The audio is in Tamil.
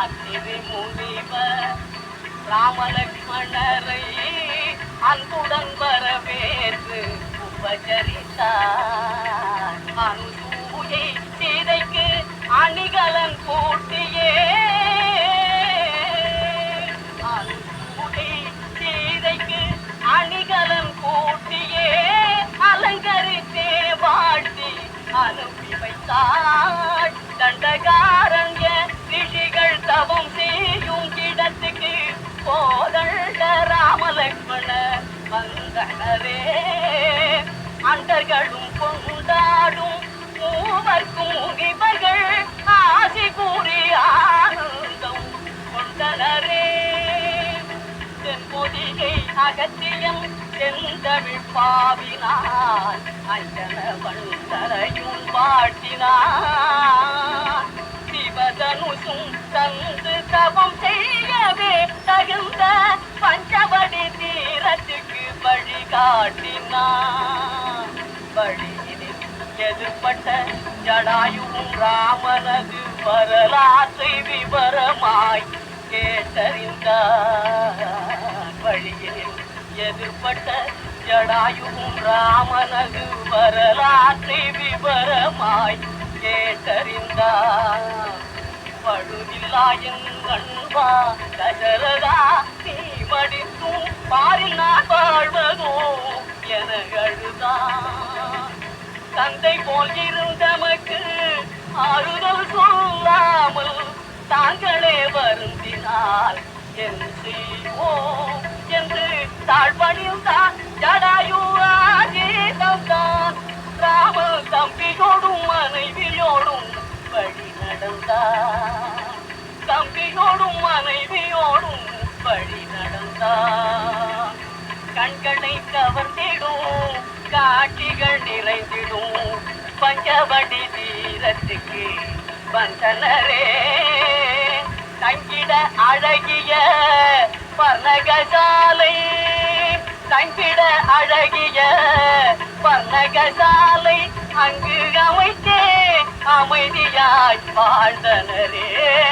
அத்திரி முனிவர் ராமலக்ஷ்மணரை அன்புடன் வரவேற்று உபகரித்தார் அனுசூயை சீதைக்கு அணிகலன் கூட்டியே. அனுசூயை சீதைக்கு அணிகலன் கூட்டியே. அலங்கரித்தே வாழ்த்தி அனுப்பி வைத்தார் தண்டகா கணவே அண்டர்களும் கொண்டாடும் மூவர்க்கும் முகிபர்கள் ஆசி கூறி ஆனந்தம் கொண்டனரே. தென்பொதிகை அகத்தியம் செந்தமிழ் பாவினான் அஞ்சன வந்தரையும் பாட்டினான் வழிகாட்டினான் வழியினில் எதிர்பட்ட ஜடாயுவும் ராமனது வரலாற்றை விவரமாய் கேட்டறிந்தார் வழியினில் எதிர்பட்ட ஜடாயுவும் ராமனது வரலாற்றை விவரமாய் கேட்டறிந்தார் பழுவில்லா என் அன்பா தசரதா நீ மடித்தும் பாரில் தந்தை போல் இருந்தமக்கு ஆறுதல் சொல்லாமல் தாங்களே வருந்தினால் என் செய்வோம் என்று தாழ்வணிந்தான் ஜடாயுவாஜீதம் தான் ராம தம்பியோடும் மனைவியோடும் வழி நடந்தான் தம்பியோடும் மனைவியோடும் வழி நடந்தான் கண்களை கவர்ந்திடும் காட்சிகள் நிறைந்திடும் பஞ்சவடி தீரத்துக்கு வந்தனரே. தங்கிட அழகிய பர்ணகசாலை. தங்கிட அழகிய பர்ணகசாலை. அங்கு அமைத்தே அமைதியாய் வாழ்ந்தனரே அமைத்தே அமைதியாய் வாழ்ந்தனரே.